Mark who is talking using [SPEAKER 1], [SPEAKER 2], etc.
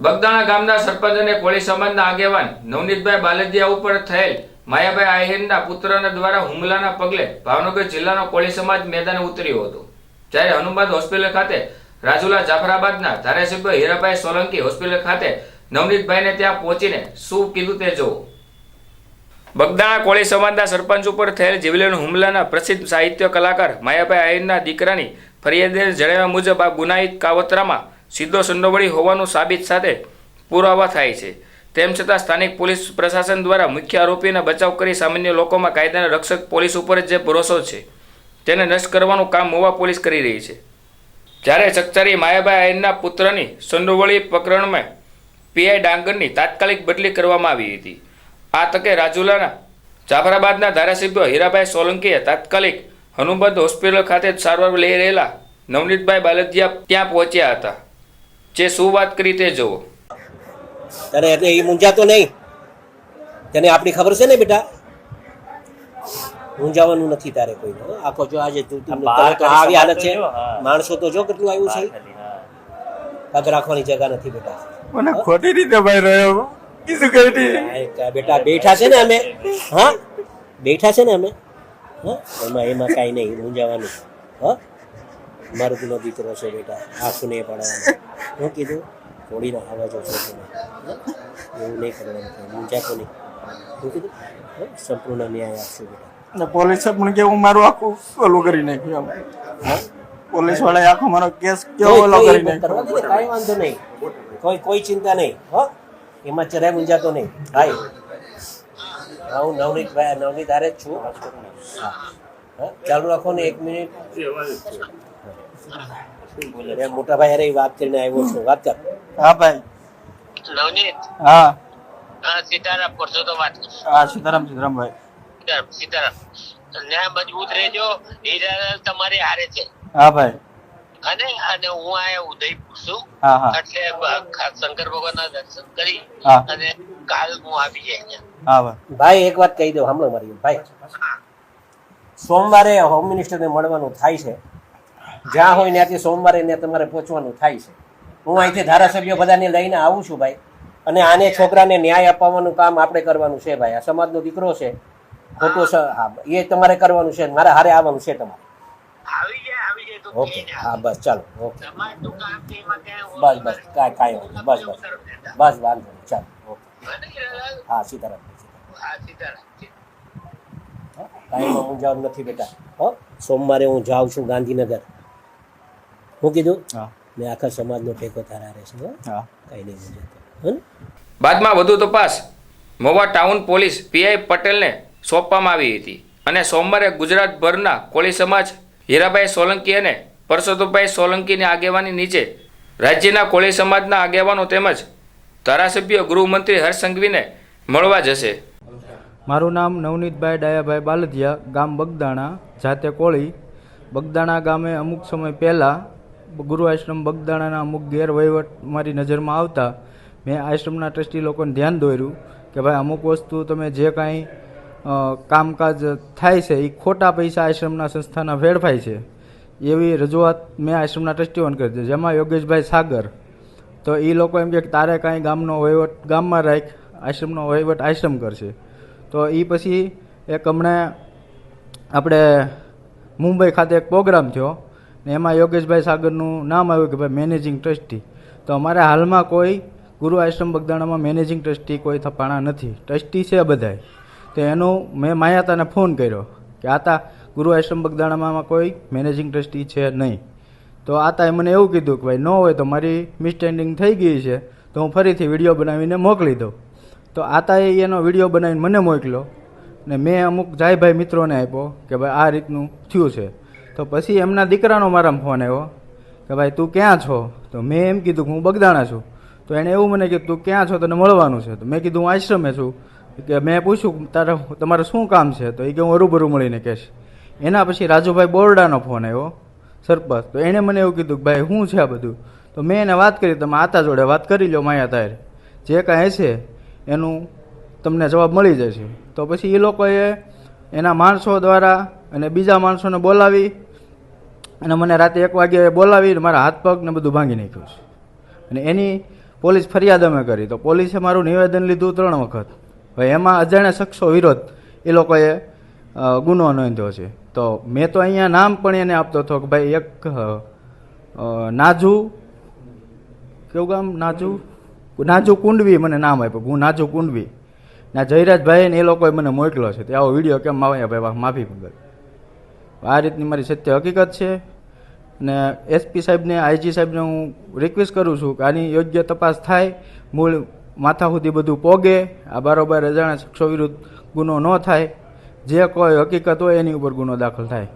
[SPEAKER 1] બગદાણા ગામના સરપંચ અને કોળી સમાજના આગેવાન નવનીતભાઈ બાલદિયા ઉપર થયેલ. માયાભાઈ આહિરના પુત્રના દ્વારા હુમલાના પગલે ભાવનગર જિલ્લાનો કોળી સમાજ મેદાને ઉતર્યો હતો. જ્યારે હનુમાન હોસ્પિટલ ખાતે રાજુલા જાફરાબાદના ધારાસભ્ય હીરાભાઈ સોલંકી હોસ્પિટલ ખાતે નવનીતભાઈને ત્યાં પહોંચીને શું કીધું તે જોવો બગદાણા કોળી સમાજના સરપંચ ઉપર થયેલ જીવલેણ હુમલાના પ્રસિદ્ધ સાહિત્ય કલાકાર માયાભાઈ આહિરના દીકરાની ફરિયાદે જણાવ્યા મુજબ આ ગુનાહિત કાવતરામાં સીધો સંડોવળી હોવાનું સાબિત સાથે પુરાવા થાય છે. તેમ છતાં સ્થાનિક પોલીસ પ્રશાસન દ્વારા મુખ્ય આરોપીને બચાવ કરી સામાન્ય લોકોમાં કાયદાના રક્ષક પોલીસ ઉપર જે ભરોસો છે, તેને નષ્ટ કરવાનું કામ મોવા પોલીસ કરી રહી છે. જ્યારે ચકચારી માયાભાઈ આયનના પુત્રની સંડોવળી પ્રકરણમાં પીઆઈ ડાંગરની તાત્કાલિક બદલી કરવામાં આવી હતી. આ તકે રાજુલાના જાફરાબાદના ધારાસભ્ય હીરાભાઈ સોલંકીએ તાત્કાલિક હનુમંત હોસ્પિટલ ખાતે સારવાર લઈ રહેલા નવનીતભાઈ બાલદિયા ત્યાં પહોંચ્યા હતા. જે શું વાત કરી તે જુઓ.
[SPEAKER 2] તને એટલે એ મૂંઝાતો નહીં. તને આપણી ખબર છે ને બેટા? મૂંઝાવાનું નથી તારે કોઈ આખો જો આજે તું તું આવી હાલત છે. માણસો તો જો કેટલું આવ્યું છે. પગ રાખવાની જગા નથી બેટા.
[SPEAKER 3] મને ખોટી રીતે ભાઈ રહ્યો કીધું
[SPEAKER 2] કરી બેટા બેઠા છે ને અમે. હા? બેઠા છે ને અમે? હા? એમાં એમાં કાંઈ નહીં મૂંઝાવાનું. હા? મારો પેલો દીકરો છે બેટા. આંખું નહીં પડવાનું હું કીધું થોડી ના છે તને એવું નહીં કરવાનું કાંઈ મૂંઝાતો નહીં હું કીધું હા? સંપૂર્ણ ન્યાય આપશું બેટા.
[SPEAKER 3] પોલીસે પણ કેવું મારું આખું ઓલું કરી નાખ્યું એમ.
[SPEAKER 2] હા?
[SPEAKER 3] પોલીસ વાળાએ આખો મારો કેસ કેવો
[SPEAKER 2] કોઈ-
[SPEAKER 3] ઓલો કરી નાખ્યો.
[SPEAKER 2] કાંઈ વાંધો નહીં. કોઈ કોઈ ચિંતા નહીં હો. એમાં જરાય ગુંજાતો નહીં. હાય. હા હું નવનીત ભાઈ નવનીત આરે જ છું. હા. હા. ચાલુ રાખો ને એક મિનિટ. અરે મોટા ભાઈ હારે વાત કરીને આવ્યો છું. વાત કર.
[SPEAKER 3] હા ભાઈ.
[SPEAKER 4] નવનીત?
[SPEAKER 3] હા.
[SPEAKER 4] હા સીતારામ કરશો તો વાત
[SPEAKER 3] હા સીતારામ
[SPEAKER 4] સીતારામ ભાઈ. સીતારામ ન્યાય મજબૂત રહેજો. હીરા તમારી હારે છે.
[SPEAKER 3] હા ભાઈ.
[SPEAKER 4] અને અને હું આયા ઉદયપુર છું.
[SPEAKER 3] હા હા.
[SPEAKER 4] એટલે શંકર ભગવાન ના દર્શન કરી અને કાલ હું આવી જાય
[SPEAKER 3] હા ભાઈ.
[SPEAKER 2] એક વાત કહી દો હમણાં મારી ભાઈ સોમવારે હોમ મિનિસ્ટરને મળવાનું થાય છે. જ્યાં હોય ત્યાંથી સોમવારે ને તમારે પહોંચવાનું થાય છે. હું અહીંથી ધારાસભ્યો બધાને લઈને આવું છું ભાઈ. અને આને છોકરાને ન્યાય અપાવવાનું કામ આપણે કરવાનું છે ભાઈ. આ સમાજનો દીકરો છે. ખોટો હા એ તમારે કરવાનું છે. મારે હારે આવવાનું છે તમારે. ઓકે. હા બસ ચાલો. ઓકે. બસ બસ કાંઈ કાંઈ વાંધો બસ બસ. બસ વાંધો ચાલો. ઓકે. હા સીતારામ.
[SPEAKER 4] કાંઈ
[SPEAKER 2] હું મૂંઝાવાનું નથી બેટા. હો સોમવારે હું જાઉં છું ગાંધીનગર. હું કીધું? મેં આખા સમાજનો ટેકો તારા રહેશે કઈ નહીં મૂંઝાતો
[SPEAKER 1] બાદમાં વધુ તપાસ મોવા ટાઉન પોલીસ પીઆઈ પટેલને સોંપવામાં આવી હતી. અને સોમવારે ગુજરાતભરના કોળી સમાજ હીરાભાઈ સોલંકી અને પરસોત્તમભાઈ સોલંકીની આગેવાની નીચે રાજ્યના કોળી સમાજના આગેવાનો તેમજ ધારાસભ્ય ગૃહમંત્રી હર્ષ સંઘવીને મળવા જશે.
[SPEAKER 5] મારું નામ નવનીતભાઈ ડાયાભાઈ બાલદિયા ગામ બગદાણા જાતે કોળી. બગદાણા ગામે અમુક સમય પહેલાં ગુરુ આશ્રમ બગદાણાના અમુક ગેરવહીવટ મારી નજરમાં આવતા, મેં આશ્રમના ટ્રસ્ટી લોકોને ધ્યાન દોર્યું કે ભાઈ, અમુક વસ્તુ તમે જે કાંઈ કામકાજ થાય છે એ ખોટા પૈસા આશ્રમના સંસ્થાના વેડફાય છે. એવી રજૂઆત મેં આશ્રમના ટ્રસ્ટીઓને કરી છે જેમાં યોગેશભાઈ સાગર, તો એ લોકો એમ કે તારે કાંઈ ગામનો વહીવટ, ગામમાં રાખ, આશ્રમનો વહીવટ આશ્રમ કરશે. તો એ પછી એક હમણાં આપણે મુંબઈ ખાતે એક પ્રોગ્રામ થયો. ને એમાં યોગેશભાઈ સાગરનું નામ આવ્યું કે ભાઈ મેનેજિંગ ટ્રસ્ટી તો અમારે હાલમાં કોઈ ગુરુ આશ્રમ બગદાણામાં મેનેજિંગ ટ્રસ્ટી કોઈ થપાણા નથી. ટ્રસ્ટી છે બધાય. તો એનું મેં માયાતાને ફોન કર્યો કે આતા ગુરુ આશ્રમ બગદાણામાં કોઈ મેનેજિંગ ટ્રસ્ટી છે નહીં. તો આતાએ મને એવું કીધું કે ભાઈ ન હોય તો મારી મિસસ્ટેન્ડિંગ થઈ ગઈ છે, તો હું ફરીથી વીડિયો બનાવીને મોકલી દઉં. તો આતાએ એનો વીડિયો બનાવીને મને મોકલ્યો ને મેં અમુક જાયભાઈ મિત્રોને આપ્યો કે ભાઈ આ રીતનું થયું છે. તો પછી એમના દીકરાનો મારામાં ફોન આવ્યો કે ભાઈ, તું ક્યાં છો? તો મેં એમ કીધું કે હું બગદાણા છું. તો એણે એવું મને કીધું તું ક્યાં છો? તને મળવાનું છે. તો મેં કીધું, હું આશ્રમે છું. કે મેં પૂછ્યું, તારે તમારે શું કામ છે? તો એ કે, હું હરુભરું મળીને કહેશ. એના પછી રાજુભાઈ બોરડાનો ફોન આવ્યો, સરપંચ. તો એણે મને એવું કીધું કે, ભાઈ શું છે આ બધું? તો મેં એને વાત કરી, તમે આતા જોડે વાત કરી લો માયા તારે. જે કાંઈ છે એનું તમને જવાબ મળી જશે. તો પછી એ લોકોએ એના માણસો દ્વારા અને બીજા માણસોને બોલાવી અને મને રાતે એક વાગે બોલાવી મારા હાથ પગ ને બધું ભાંગી નાખ્યું છે. અને એની પોલીસ ફરિયાદ અમે કરી. તો પોલીસે મારું નિવેદન લીધું ત્રણ વખત. હવે એમાં અજાણ્યા શખ્સો વિરોધ એ લોકોએ ગુનો નોંધ્યો છે. તો મેં તો અહીંયા નામ પણ એને આપતો હતો કે ભાઈ એક નાજુ, કેવું ગામ? નાજુ? નાજુ કુંડવી મને નામ આપ્યું. હું નાજુ કુંડવી. ના જયરાજભાઈ ને એ લોકોએ મને મોકલ્યો છે. તે આવો વીડિયો કેમ આવ્યા ભાઈ, માફી મંગલ આ રીતની મારી સત્ય હકીકત છે. ને એસપી સાહેબને આઈજી સાહેબને હું રિક્વેસ્ટ કરું છું કે આની યોગ્ય તપાસ થાય, મૂળ માથા સુધી બધું પોગે, આ બારોબાર અજાણ્યા શખ્સો વિરુદ્ધ ગુનો ન થાય, જે કોઈ હકીકત હોય એની ઉપર ગુનો દાખલ થાય.